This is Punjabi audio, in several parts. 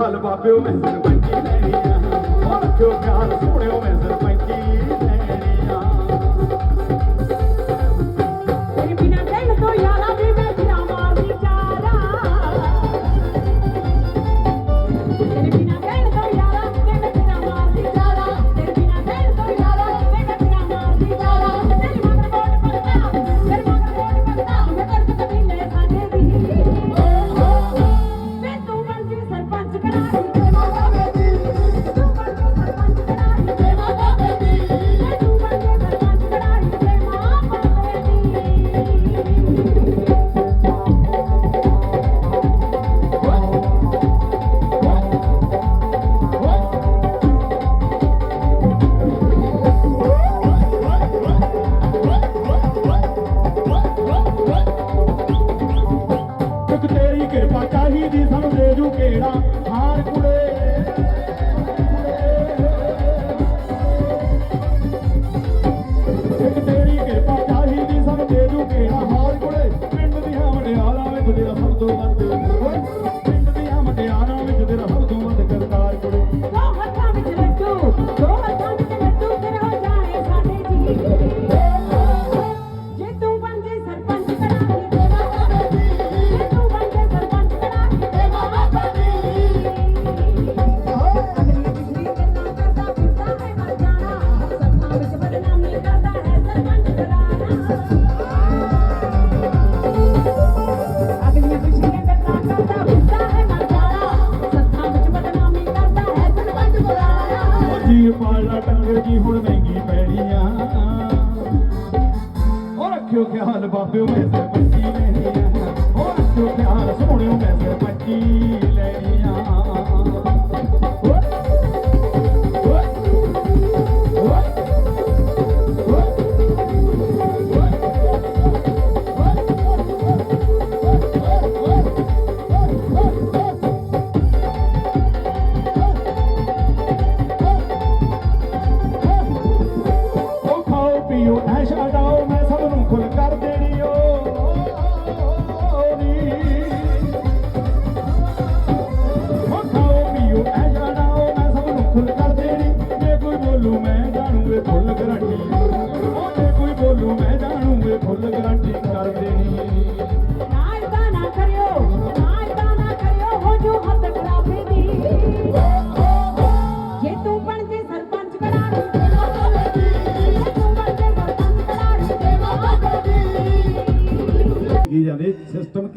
ਰੱਖਿਓ ਖਿਆਲ ਬਾਬਿਓ ਮੈਂ ਸਰਪੰਚੀ ਲੈਣੀ ਆ। ਹੋਰ ਰੱਖਿਓ ਖਿਆਲ ਸੋਹਣਿਓ ਕਰਾਣਾ ਜੀਰ ਪਾਲਾ ਜੀ ਹੁਣ ਮਹਿੰਗੀ ਪੈਣੀ ਆ ਉਹ ਰੱਖਿਓ ਖਿਆਲ ਬਾਬਿਓ, ਮੈਂ ਸਰਪੰਚੀ ਲੈਣੀ ਆ। ਉਹ ਰੱਖਿਓ ਖਿਆਲ, ਸੋਹਣਿਓ, ਮੈਂ ਸਰਪੰਚੀ ਲੈਣੀ ਆ।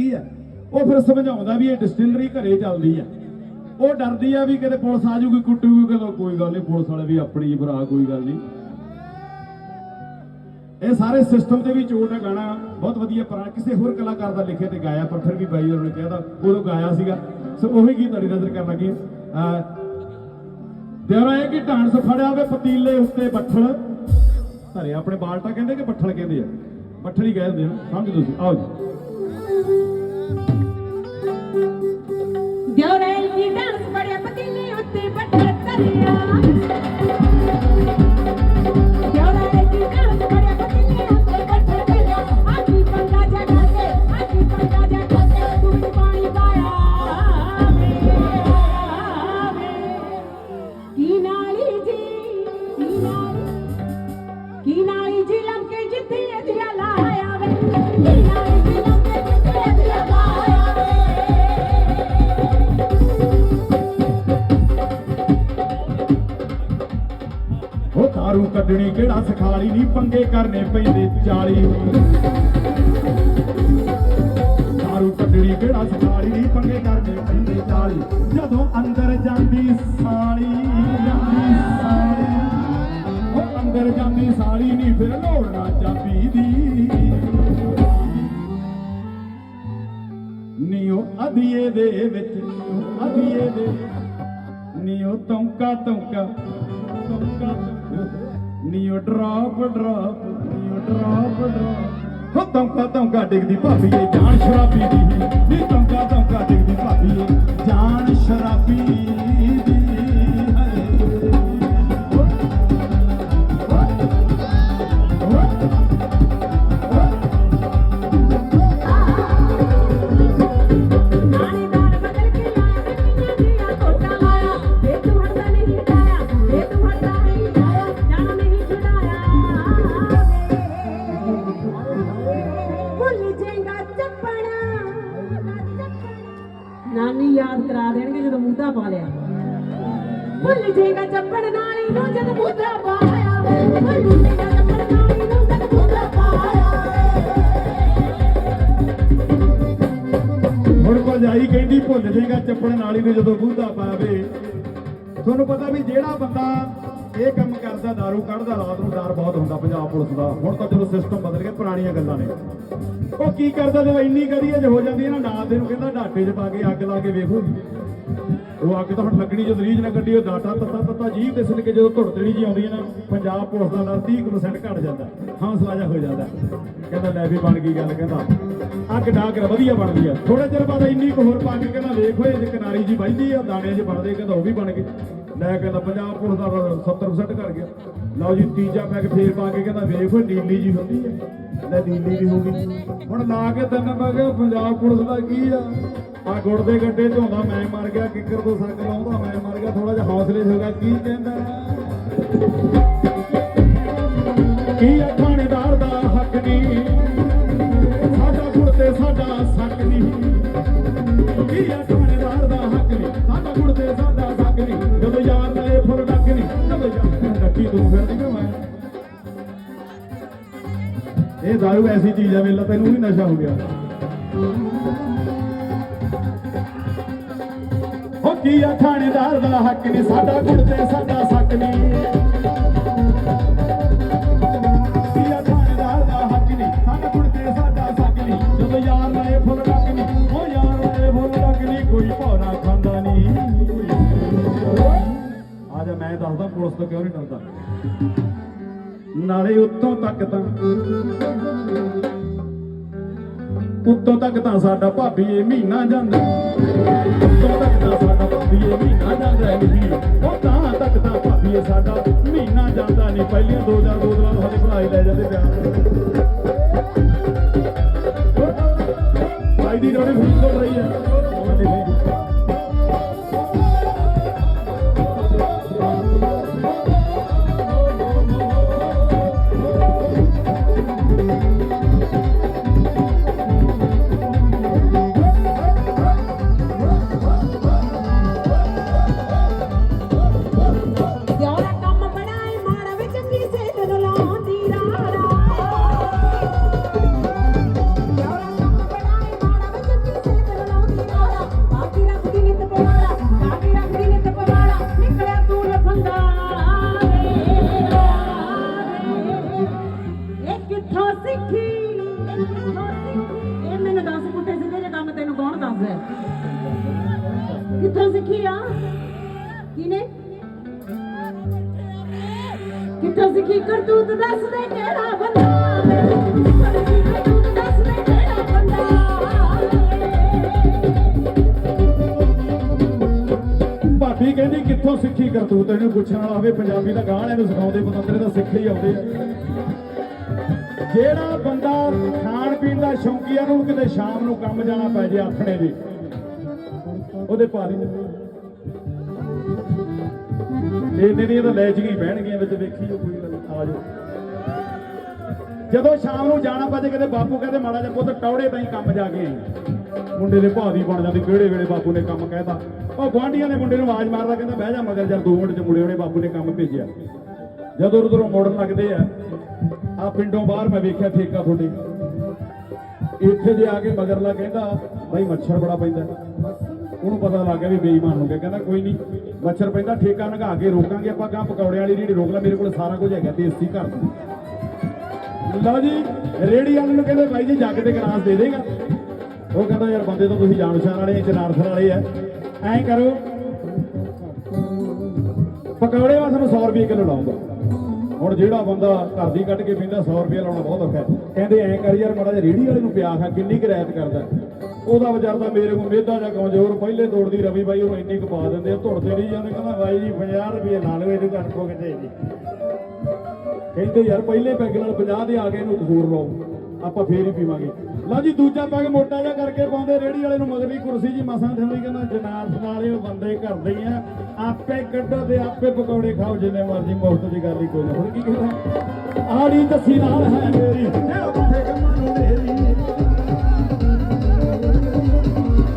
ਕੀ ਆ। ਉਹ ਫਿਰ ਸਮਝਾਉਂਦਾ ਵੀ ਇਹ ਡਿਸਟਿਲਰੀ ਘਰੇ ਚੱਲਦੀ ਆ। ਉਹ ਡਰਦੀ ਆ ਵੀ ਕਿਤੇ ਪੁਲਿਸ ਆ ਜੂਗੀ ਕੁੱਟੂਗੀ ਕਦੋਂ ਕੋਈ ਗੱਲ ਨਹੀਂ, ਪੁਲਿਸ ਵਾਲੇ ਵੀ ਆਪਣੀ ਭਰਾ, ਕੋਈ ਗੱਲ ਨਹੀਂ। ਇਹ ਸਾਰੇ ਸਿਸਟਮ ਤੇ ਵੀ ਚੋਟ ਹੈ ਗਾਣਾ ਬਹੁਤ ਵਧੀਆ ਪਰ ਕਿਸੇ ਹੋਰ ਕਲਾਕਾਰ ਦਾ ਲਿਖਿਆ ਤੇ ਗਾਇਆ, ਪਰ ਫਿਰ ਵੀ ਬਾਈ ਹੋਰਾਂ ਨੇ ਕਿਹਾ ਉਦੋਂ ਗਾਇਆ ਸੀਗਾ। ਸੋ ਉਹੀ ਗੀਤ ਤੁਹਾਡੀ ਨਜ਼ਰ ਕਰਨ ਲੱਗੇ ਆ ਦਿਉਰਾ ਇਹ ਕਿ ਢਾਂਸ ਫੜਿਆ ਵੇ ਪਤੀਲੇ ਉੱਤੇ ਬੱਠਲ? ਧਰੇ ਆਪਣੇ ਬਾਲਟਾ ਕਹਿੰਦੇ ਕਿ ਬੱਠਲ ਕਹਿੰਦੇ ਆ? ਬੱਠਲ ਹੀ ਕਹਿੰਦੇ ਆ, ਸਮਝ ਤੁਸੀਂ, ਆਓ ਜੀ। ਦਿਉਰੇ ਦੀ ਡਾਂਸ ਬੜਿਆ ਪਤੀਲੇ ਉੱਤੇ ਬੱਠਲ ਕੱਢਣੀ ਕਿਹੜਾ ਸਖਾਲੀ ਨਹੀਂ ਪੰਗੇ ਕਰਨੇ ਪੈਂਦੇ 40 ਤਾਰੂ ਕੱਢਣੀ ਕਿਹੜਾ ਸਖਾਲੀ ਨਹੀਂ ਪੰਗੇ ਕਰਨੇ ਪੈਂਦੇ 40 ਜਦੋਂ ਅੰਦਰ ਜਾਂਦੀ ਸਾਲੀ ਜਾਂਦੀ ਸਾਲੀ ਉਹ ਅੰਦਰ ਜਾਂਦੀ ਸਾਲੀ ਨਹੀਂ ਫਿਰ ਲੋੜਨਾ ਚਾਬੀ ਦੀ। ਨੀ ਉਹ ਅਧੀਏ ਦੇ ਵਿੱਚ ਅਧੀਏ ਦੇ ਨੀਓ ਤੌਂਕਾ ਤੌਂਕਾ ਤੌਂਕਾ ਤੌਂਕਾ। ਨੀਓ ਡਰਾਪ ਡਰਾਪ, ਨੀਓ ਡਰਾਪ ਡਰਾਪ। ਹੋ ਦਮਕਾ ਦਮਕਾ ਡਿੱਗਦੀ ਭਾਬੀਏ ਜਾਨ ਸ਼ਰਾਬੀ ਦੀ। ਨੀ ਦਮਕਾ ਦਮਕਾ ਡਿੱਗਦੀ ਭਾਬੀਏ ਜਾਨ ਸ਼ਰਾਬੀ ਦੀ। ਦੇਣਗੇ ਪਾ ਲਿਆ। ਭੁੱਲ ਜੇਗਾ ਚੱਪੜ ਨਾਲੀ ਨੂੰ ਜਦ ਮੂਧਾ ਪਾਇਆ ਭੁੱਲ ਜੇਗਾ ਚੱਪੜ ਨਾਲੀ ਨੂੰ ਜਦ ਮੂਧਾ ਪਾਇਆ ਹੁਣ ਭਰਜਾਈ ਕਹਿੰਦੀ ਭੁੱਲ ਜਾਏਗਾ ਚੱਪਣ ਨਾਲੀ ਨੂੰ ਜਦੋਂ ਬੂਧਾ ਪਾਵੇ ਤੁਹਾਨੂੰ ਪਤਾ ਵੀ ਜਿਹੜਾ ਬੰਦਾ ਇਹ ਕੰਮ ਕਰਦਾ दारू ਕੱਢਦਾ, ਰਾਤ ਨੂੰ ਡਰ ਬਹੁਤ ਹੁੰਦਾ ਪੰਜਾਬ ਪੁਲਿਸ ਦਾ। ਹੁਣ ਤਾਂ ਚਲੋ ਸਿਸਟਮ ਬਦਲ ਗਿਆ, ਪੁਰਾਣੀਆਂ ਗੱਲਾਂ ਨੇ। ਉਹ ਕੀ ਕਰਦਾ ਜਦੋਂ ਇੰਨੀ ਕਦੀ ਅਜ ਹੋ ਜਾਂਦੀ ਹੈ ਨਾ ਨਾਲ ਦੇ ਨੂੰ ਕਹਿੰਦਾ ਡਾਟੇ 'ਚ ਪਾ ਕੇ ਅੱਗ ਲਾ ਕੇ ਵੇਖੋ। ਉਹ ਅੱਗ ਤਾਂ ਹੁਣ ਲੱਗਣੀ ਜਦੋਂ ਰੀਜ ਨਾ ਕੱਢੀ ਉਹ ਡਾਟਾ ਤੱਤਾ ਤੱਤਾ ਜੀਭ ਤੇ ਸਿਲ ਕੇ ਜਦੋਂ ਧੁੜਤਣੀ ਜੀ ਆਉਂਦੀ ਹੈ ਨਾ, ਪੰਜਾਬ ਪੁਲਿਸ ਦਾ ਡਰ 30% ਘਟ ਜਾਂਦਾ, ਹੌਸਲਾ ਜਿਹਾ ਹੋ ਜਾਂਦਾ। ਕਹਿੰਦਾ ਲੈ ਵੀ ਬਣ ਗਈ ਗੱਲ, ਕਹਿੰਦਾ ਅੱਗ ਡਾਕ ਰ ਵਧੀਆ ਬਣਦੀ ਆ। ਥੋੜੇ ਚਿਰ ਬਾਅਦ ਇੰਨੀ ਕੁ ਹੋਰ ਪਾ ਕੇ ਕਹਿੰਦਾ ਵੇਖ ਓਏ, ਜੇ ਕਿਨਾਰੀ ਜੀ ਵੱਜਦੀ ਆ ਦਾਣੇ 'ਚ ਬਣਦੇ ਕਹਿੰਦਾ ਉਹ ਵੀ ਬਣ ਗਏ ਲੈ ਕਹਿੰਦਾ ਪੰਜਾਬ ਪੁਲਿਸ ਦਾ 70% ਕਰ ਗਿਆ। ਲਓ ਜੀ, ਤੀਜਾ ਪੈਗ ਫੇਰ ਪਾ ਕੇ ਕਹਿੰਦਾ ਵੇਖ ਓਏ, ਨੀਲੀ ਜੀ ਹੁੰਦੀ ਆ। ਲੈ ਨੀਲੀ ਵੀ ਹੋ ਗਈ। ਹੁਣ ਲਾ ਕੇ ਤਿੰਨ ਪੈ ਗਿਆ ਪੰਜਾਬ ਪੁਲਿਸ ਦਾ ਕੀ ਆ? ਆ ਗੁੜ ਦੇ ਗੱਡੇ ਝੋਂਦਾ ਮੈਂ ਮਰ ਗਿਆ, ਕਿੱਕਰ ਤੋਂ ਸੱਕ ਲਾਉਂਦਾ, ਮੈਂ ਮਰ ਗਿਆ ਥੋੜਾ ਜਿਹਾ ਹੌਸਲੇ 'ਚ ਹੋ ਗਿਆ, ਕੀ ਕਹਿੰਦਾ? ਕੀ ਆ ਥਾਣੇਦਾਰ ਦਾ ਹੱਕ ਨਹੀਂ ਸਾਡਾ ਗੁੜ ਤੇ ਸਾਡਾ ਸੱਕ ਨਹੀਂ ਕੀ ਆ ਦਾ ਹੱਕ ਨਹੀਂ ਸਾਡਾ ਗੁੜ ਤੇ ਸਾਡਾ ਸੱਕ ਨਹੀਂ ਜਦੋਂ ਯਾਰ ਦਾ ਇਹ ਫੁੱਲ ਡੱਕ ਨਹੀਂ ਜਦੋਂ ਯਾਰ ਡੱਕੀ, ਤੂੰ ਫਿਰਦੀ ਕਿ ਮੈਂ ਇਹ ਦਾਰੂ ਐਸੀ ਚੀਜ਼ ਆ, ਵੇਲਾ ਤੈਨੂੰ ਵੀ ਨਸ਼ਾ ਹੋ ਗਿਆ। ਕੀ ਆ ਥਾਣੇਦਾਰ ਦਾ ਹੱਕ ਨਹੀਂ, ਸਾਡਾ ਗੁੜ ਸਾਡਾ ਸੱਕ ਨਹੀਂ। ਜਦੋਂ ਯਾਰ ਲਾਏ ਫੁੱਲ ਡੱਕ ਨਹੀਂ, ਉਹ ਯਾਰ ਲਾਏ ਫੁੱਲ ਡੱਕ ਨਹੀਂ, ਕੋਈ ਭੌਰਾ ਖਾਂਦਾ ਨਹੀਂ। ਆ ਜਾ, ਮੈਂ ਦੱਸਦਾ, ਪੁਲਿਸ ਤੋਂ ਕਿਉਂ ਨਹੀਂ ਡਰਦਾ? ਨਾਲੇ ਉੱਤੋਂ ਤੱਕ ਤਾਂ ਉੱਤੋਂ ਤੱਕ ਤਾਂ ਸਾਡਾ ਭਾਬੀ ਇਹ ਮਹੀਨਾ ਜਾਂਦਾ। ਉੱਤੋਂ ਤੱਕ ਤਾਂ ਸਾਡਾ ਭਾਬੀ ਮਹੀਨਾ ਜਾਂਦਾ ਨਹੀਂ ਉਹ ਤਾਂ ਤੱਕ ਤਾਂ ਭਾਬੀ ਸਾਡਾ ਮਹੀਨਾ ਜਾਂਦਾ ਨਹੀਂ। ਪਹਿਲੀਆਂ ਦੋ ਚਾਰ ਬੋਤਲਾਂ ਸਾਡੇ ਭਰਾ ਹੀ ਲੈ ਜਾਂਦੇ ਪਿਆਰ ਭਾਈ ਦੀ ਰੋਣੀ ਫੁੱਲ ਰਹੀ ਹੈ। ਕਿੱਥੋਂ ਕਰਤੂਤ ਦੱਸ ਕਿਹੜਾ ਬੰਦਾ ਕਿੱਥੋਂ ਸਿੱਖੀ ਕਰਤੂਤ ਦੱਸ ਕਿਹੜਾ ਬੰਦਾ ਭਾਬੀ ਕਹਿੰਦੀ, ਕਿੱਥੋਂ ਸਿੱਖੀ ਕਰਤੂਤ? ਇਹਨੂੰ ਪੁੱਛਣ ਵਾਲਾ ਹੋਵੇ, ਪੰਜਾਬੀ ਦਾ ਗਾਣ ਇਹਨੂੰ ਸਿਖਾਉਂਦੇ ਪਤੰਦਰੇ ਤਾਂ ਸਿੱਖ ਹੀ ਆਉਂਦੇ ਜਿਹੜਾ ਬੰਦਾ ਖਾਣ ਪੀਣ ਦਾ ਸ਼ੌਕੀਆ ਨੂੰ ਕਿਤੇ ਸ਼ਾਮ ਨੂੰ ਕੰਮ ਜਾਣਾ ਪੈ ਜੇ ਆਥਣੇ ਦੀ ਉਹਦੇ ਭਾਰੀ ਇਹਨੇ ਦੀਆਂ ਤਾਂ ਲੈ ਚੀਆਂ ਬਹਿਣਗੀਆਂ ਵਿੱਚ, ਵੇਖੀ ਕੋਈ ਗੱਲ, ਆ ਜਾਓ। ਜਦੋਂ ਸ਼ਾਮ ਨੂੰ ਜਾਣਾ ਪੈ ਜੇ ਕਿਤੇ ਬਾਪੂ ਕਹਿੰਦੇ ਮਾੜਾ ਜਿਹਾ ਪੁੱਤ, ਟੌੜੇ ਤਾਂ ਹੀ ਕੰਮ ਜਾ ਕੇ ਆਈ। ਮੁੰਡੇ ਦੇ ਭਾਅ ਦੀ ਬਣ ਜਾਂਦੀ, ਕਿਹੜੇ ਵੇਲੇ ਬਾਪੂ ਨੇ ਕੰਮ ਕਹਿਤਾ। ਉਹ ਗੁਆਂਢੀਆਂ ਦੇ ਮੁੰਡੇ ਨੂੰ ਆਵਾਜ਼ ਮਾਰਦਾ, ਕਹਿੰਦਾ ਬਹਿ ਜਾ ਮਗਰ, ਜਦ 2 ਮਿੰਟ ਚ ਮੁੜੇ ਉਹਨੇ ਬਾਪੂ ਨੇ ਕੰਮ ਭੇਜਿਆ। ਜਦੋਂ ਉਧਰੋਂ ਮੋੜਨ ਲੱਗਦੇ ਆ ਆ ਪਿੰਡੋਂ ਬਾਹਰ ਮੈਂ ਵੇਖਿਆ ਠੇਕਾ ਤੁਹਾਡੇ। ਇੱਥੇ ਜੇ ਆ ਕੇ ਮਗਰਲਾ ਕਹਿੰਦਾ, ਬਾਈ ਮੱਛਰ ਬੜਾ ਪੈਂਦਾ। ਉਹਨੂੰ ਪਤਾ ਲੱਗ ਗਿਆ ਵੀ ਬੇਈਮਾਨ ਹੋ ਗਿਆ। ਕਹਿੰਦਾ ਕੋਈ ਨਹੀਂ ਮੱਛਰ ਪੈਂਦਾ, ਠੇਕਾ ਨਗਾ ਕੇ ਰੋਕਾਂਗੇ, ਆਪਾਂ ਗਾਂ ਪਕੌੜੇ ਵਾਲੀ ਰੇੜੀ ਰੋਕ ਲੈ, ਮੇਰੇ ਕੋਲ ਸਾਰਾ ਕੁਝ ਹੈਗਾ, ਦੇਸੀ ਘਰ ਦਾ। ਲਓ ਜੀ ਰੇੜੀ ਵਾਲੇ ਨੂੰ ਕਹਿੰਦੇ ਬਾਈ ਜੀ, ਜੱਗ ਤੇ ਗਲਾਸ ਦੇ ਦੇਗਾ। ਉਹ ਕਹਿੰਦਾ, ਯਾਰ ਬੰਦੇ ਤਾਂ ਤੁਸੀਂ ਜਾਣ ਪਛਾਣ ਵਾਲੇ ਜਨਾਰਥਨ ਵਾਲੇ ਆ। ਐਂ ਕਰੋ, ਪਕੌੜੇ ਵਾ ਤੁਹਾਨੂੰ 100 ਰੁਪਏ ਕਿਲੋ ਲਾਉਂਗਾ ਹੁਣ ਜਿਹੜਾ ਬੰਦਾ ਘਰ ਦੀ ਕੱਢ ਕੇ ਪੀਂਦਾ 100 ਰੁਪਏ ਲਾਉਣਾ ਬਹੁਤ ਔਖਾ ਕਹਿੰਦੇ ਐਂ ਕਰ ਯਾਰ, ਮਾੜਾ ਜਿਹਾ ਰੇੜੀ ਵਾਲੇ ਨੂੰ ਪਿਆ ਖਾ ਕਿੰਨੀ ਕੁ ਕਰਦਾ। ਉਹਦਾ ਵਿਚਾਰਦਾ ਮੇਰੇ ਕੋਲ ਮੇਦਾ ਜਾਂ ਕਮਜ਼ੋਰ ਪਹਿਲੇ ਤੋੜਦੀ ਰਵੀ ਬਾਈ ਉਹਨੂੰ ਇੰਨੀ ਕੁ ਦਿੰਦੇ ਆ ਧੁੜਦੇ ਨਹੀਂ ਜਾਂਦੇ, ਕਹਿੰਦਾ ਬਾਈ ਜੀ 50 ਰੁਪਏ ਲਾ ਲਓ ਇਹਨੂੰ ਘੱਟ ਕੋ ਕਿਤੇ ਜੀ ਕਹਿੰਦੇ ਯਾਰ ਪਹਿਲੇ ਪੈਗ ਨਾਲ 50 ਦੇ ਆ ਗਏ ਇਹਨੂੰ ਹੋਰ ਲਾਓ, ਆਪਾਂ ਫੇਰ ਹੀ ਪੀਵਾਂਗੇ। ਲਓ ਜੀ, ਦੂਜਾ ਪੈਗ ਮੋਟਾ ਜਿਹਾ ਕਰਕੇ ਪਾਉਂਦੇ ਰੇੜੀ ਵਾਲੇ ਨੂੰ ਮਗਰਲੀ ਕੁਰਸੀ ਜੀ ਮਸਾਂ ਥੱਲੇ ਕਹਿੰਦਾ ਜਨਾਬ ਨਾਲੇ ਬੰਦੇ ਕਰਦੇ ਆ। ਆਪੇ ਕੱਢੋ ਤੇ ਆਪੇ ਪਕੌੜੇ ਖਾਓ, ਜਿੰਨੇ ਮਰਜ਼ੀ ਮੁਫਤ ਦੀ ਗੱਲ ਹੀ ਕੋਈ ਨਾ। ਹੁਣ ਕੀ ਕਹਿੰਦਾ ਆੜੀ ਦੱਸੀ ਨਾਲ ਹੈ ਮੇਰੀ ਜਿਹੜਾ ਪੁੱਠੇ ਕੰਮਾਂ ਨੂੰ ਮੇਰੀ।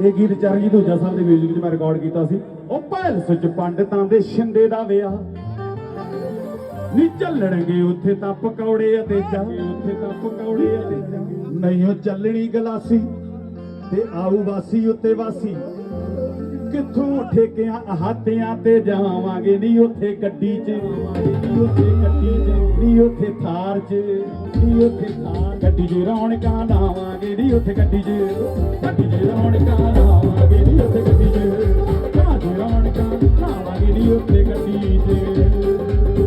ਇਹ ਗੀਤ ਚਰਨਜੀਤ ਦੂਜਾ ਸਾਹਿਬ ਦੇ ਮਿਊਜ਼ਿਕ 'ਚ ਮੈਂ ਰਿਕਾਰਡ ਕੀਤਾ ਸੀ। ਉਹ ਪੈਲਸ ਸੁਚ ਪੰਡਤਾਂ ਦੇ ਛਿੰਦੇ ਦਾ ਵਿਆਹ। ਨੀ ਚੱਲਣਗੇ ਉੱਥੇ ਤਾਂ ਪਕੌੜੇ ਅਤੇ ਚਾਹ। ਉੱਥੇ ਤਾਂ ਪਕੌੜੇ ਅਤੇ ਨਹੀਂ ਉਹ ਚੱਲਣੀ ਗਲਾਸੀ, ਤੇ ਆਊ ਵਾਸੀ ਉੱਤੇ ਵਾਸੀ। ਕਿੱਥੋਂ ਠੇਕਿਆਂ ਅਹਾਤਿਆਂ ਤੇ ਜਾਵਾਂਗੇ? ਨੀ ਉੱਥੇ ਗੱਡੀ 'ਚ। ਨੀ ਉੱਥੇ ਗੱਡੀ 'ਚ। ਨੀ ਉੱਥੇ ਥਾਰ 'ਚ। ਨੀ ਉੱਥੇ ਥਾਰ ਗੱਡੀ 'ਚ ਰੌਣਕਾਂ ਲਾਵਾਂਗੇ। ਨੀ ਉੱਥੇ ਗੱਡੀ 'ਚ। ਗੱਡੀ 'ਚ ਰੌਣਕਾਂ ਲਾਵਾਂਗੇ। ਨੀ ਉੱਥੇ ਗੱਡੀ 'ਚ। ਘਾਹ 'ਚ ਰੌਣਕਾਂ ਲਾਵਾਂਗੇ। ਨੀ ਉੱਥੇ ਗੱਡੀ 'ਚ।